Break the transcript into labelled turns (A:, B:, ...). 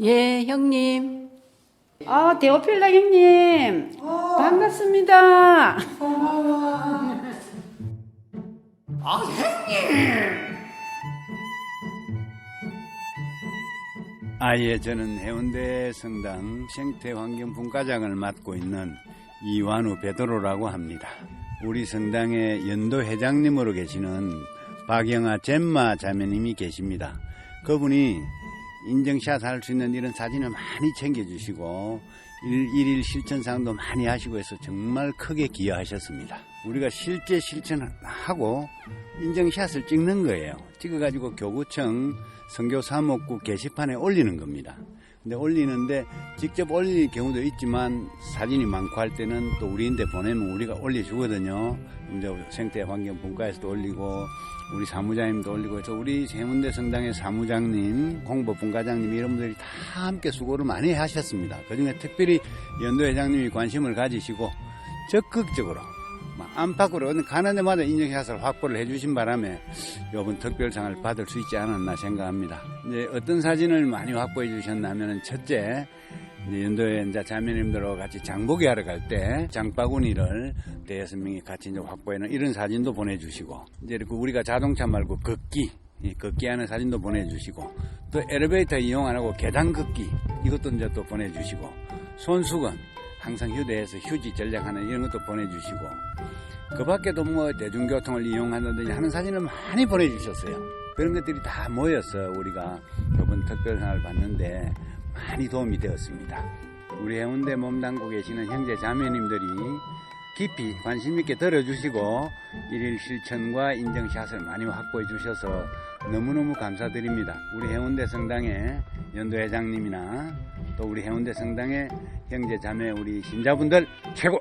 A: 예, 형님.
B: 아, 데오필라 형님. 반갑습니다.
C: 아 형님
D: 아 예 저는 해운대 성당 생태환경분과장을 맡고 있는 이완우 베드로라고 합니다. 우리 성당의 연도 회장님으로 계시는 박영아 젬마 자매님이 계십니다. 그분이 인증샷 할 수 있는 이런 사진을 많이 챙겨주시고 일, 일일 실천상도 많이 하시고 해서 정말 크게 기여하셨습니다. 우리가 실제 실천하고 인증샷을 찍는 거예요. 찍어가지고 교구청 선교 사목국 게시판에 올리는 겁니다. 근데 올리는데 직접 올릴 경우도 있지만 사진이 많고 할 때는 또 우리한테 보내면 우리가 올려주거든요. 이제 생태환경분과에서도 올리고 우리 사무장님도 올리고 해서 우리 해문대 성당의 사무장님, 홍보분과장님 이런 분들이 다 함께 수고를 많이 하셨습니다. 그중에 특별히 연도 회장님이 관심을 가지시고 적극적으로 막 안팎으로 어느 가는 데마다 인증샷을 확보를 해주신 바람에 이번 특별상을 받을 수 있지 않았나 생각합니다. 이제 어떤 사진을 많이 확보해 주셨냐면은 첫째 연도에 이제 자매님들하고 같이 장보기 하러 갈 때 장바구니를 대여섯 명이 같이 이제 확보해는 이런 사진도 보내주시고 이제 이렇게 우리가 자동차 말고 걷기 이 걷기 하는 사진도 보내주시고 또 엘리베이터 이용 안 하고 계단 걷기 이것도 이제 또 보내주시고 손수건 항상 휴대해서 휴지 전략하는 이런 것도 보내주시고 그 밖에도 뭐 대중교통을 이용한다든지 하는 사진을 많이 보내주셨어요. 그런 것들이 다 모여서 우리가 이번 특별상을 받는데 많이 도움이 되었습니다. 우리 해운대 몸담고 계시는 형제 자매님들이 깊이 관심 있게 들어주시고 일일 실천과 인증샷을 많이 확보해 주셔서 너무너무 감사드립니다. 우리 해운대 성당의 연도 회장님이나 또 우리 해운대 성당의 형제 자매 우리 신자분들 최고!